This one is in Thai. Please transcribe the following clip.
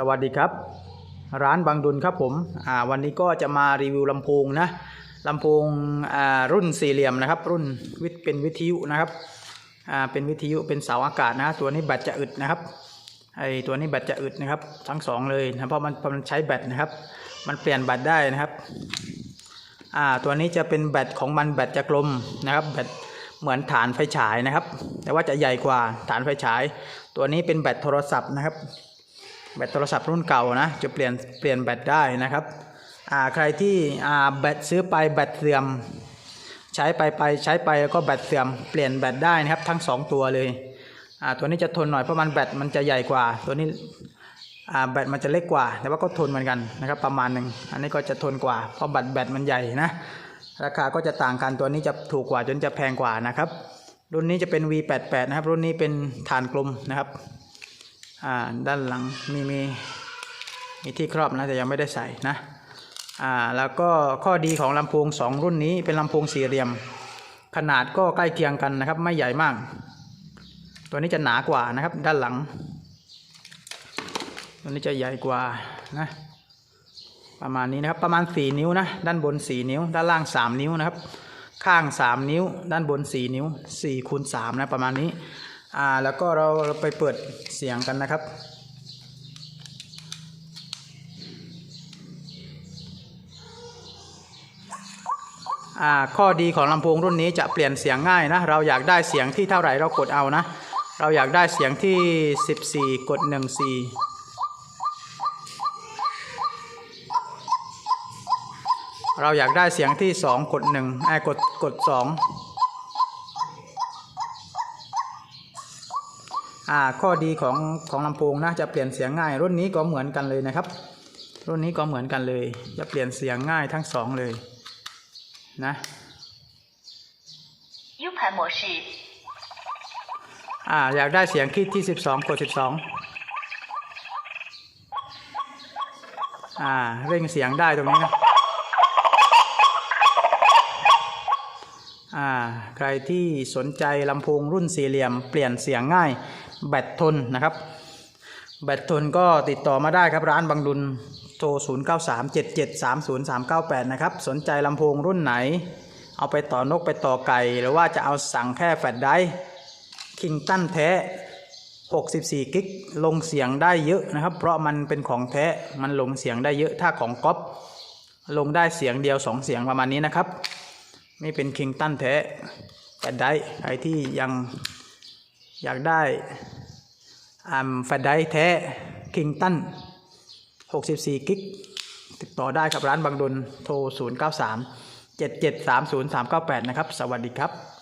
สวัสดีครับ ร้านบางดุลครับผมอ่าวันนี้ก็จะมารีวิวลำโพงนะลำโพงอ่ารุ่นสี่เหลี่ยมนะครับ รุ่นวิทเป็นวิทยุนะครับอ่าเป็นวิทยุเป็นเสาอากาศนะ ตัวนี้แบตจะอึดนะครับไอตัวนี้แบตจะอึดนะครับ ทั้งสองเลยนะเพราะมันมันใช้แบตนะครับ มันเปลี่ยนแบตได้นะครับอ่าตัวนี้จะเป็นแบตของมันแบตจะกลมนะครับแบตเหมือนฐานไฟฉายนะครับ แต่ว่าจะใหญ่กว่าฐานไฟฉาย ตัวนี้เป็นแบตโทรศัพท์นะครับ แบตโทรศัพท์รุ่นเก่านะจะเปลี่ยนเปลี่ยนแบตได้นะครับอ่าใครที่อ่าแบตซื้อไปแบตเสื่อม ใช้ไปไปใช้ไปแล้วก็แบตเสื่อมเปลี่ยนแบตได้นะครับทั้งสองตัวเลยอ่าตัวนี้จะทนหน่อยเพราะมันแบตมันจะใหญ่กว่า ตัวนี้อ่าแบตมันจะเล็กกว่า แต่ว่าก็ทนเหมือนกันนะครับประมาณหนึ่งอันนี้ก็จะทนกว่า เพราะแบตแบตมันใหญ่นะราคาก็จะต่างกันตัวนี้จะถูกกว่าจนจะแพงกว่านะครับ รุ่นนี้จะเป็น V88 นะครับ รุ่นนี้เป็นฐานกลมนะครับ อ่าด้านหลังมีมีมีที่ครอบนะแต่ยังไม่ได้ใส่นะอ่าแล้วก็ข้อดีของลำโพงสองรุ่นนี้เป็นลำโพงสี่เหลี่ยม ขนาดก็ใกล้เคียงกันนะครับ ไม่ใหญ่มาก ตัวนี้จะหนากว่านะครับ ด้านหลัง ตัวนี้จะใหญ่กว่านะประมาณนี้นะครับประมาณ 4 นิ้วนะด้านบน 4 นิ้ว ด้านล่าง 3 นิ้วนะครับ ข้าง 3 นิ้ว ด้านบน 4 นิ้ว4คูณ3นะประมาณนี้ อ่าแล้วก็เราเราไปเปิดเสียงกันนะครับ อ่าข้อดีของลำโพงรุ่นนี้จะเปลี่ยนเสียงง่ายนะ เราอยากได้เสียงที่เท่าไหร่เรากดเอานะ เราอยากได้เสียงที่ 14 กด 14เราอยากได้เสียงที่ 2 กด1ไอ้กดกด 2 อ่าข้อดีของของลำโพงนะจะเปลี่ยนเสียงง่าย รุ่นนี้ก็เหมือนกันเลยนะครับ รุ่นนี้ก็เหมือนกันเลย จะเปลี่ยนเสียงง่ายทั้งสองเลยนะยู模式อ่าอยากได้เสียงคลิปที่ 12 กด 12 อ่าเร่งเสียงได้ตรงนี้นะ ใครที่สนใจลำโพงรุ่นสี่เหลี่ยม เปลี่ยนเสียงง่าย แบตทนนะครับ แบตทนก็ติดต่อมาได้ครับร้านบางดุลโทร 0 9 3 7 7 3 0 3 9 8 นะครับ สนใจลำโพงรุ่นไหน เอาไปต่อนกไปต่อไก่ หรือว่าจะเอาสั่งแค่แฟลชไดร์คิงตันแท้ 64 กิก ลงเสียงได้เยอะนะครับ เพราะมันเป็นของแท้ มันลงเสียงได้เยอะ ถ้าของก๊อปลงได้เสียงเดียว 2 เสียงประมาณนี้นะครับ ไม่เป็นคิงตันแท้แฟดได้ใครที่ยังอยากได้อัมแฟดได้แท้คิงตัน64 กิก ติดต่อได้ครับร้านบางดนโทร 093 7730 398 นะครับ สวัสดีครับ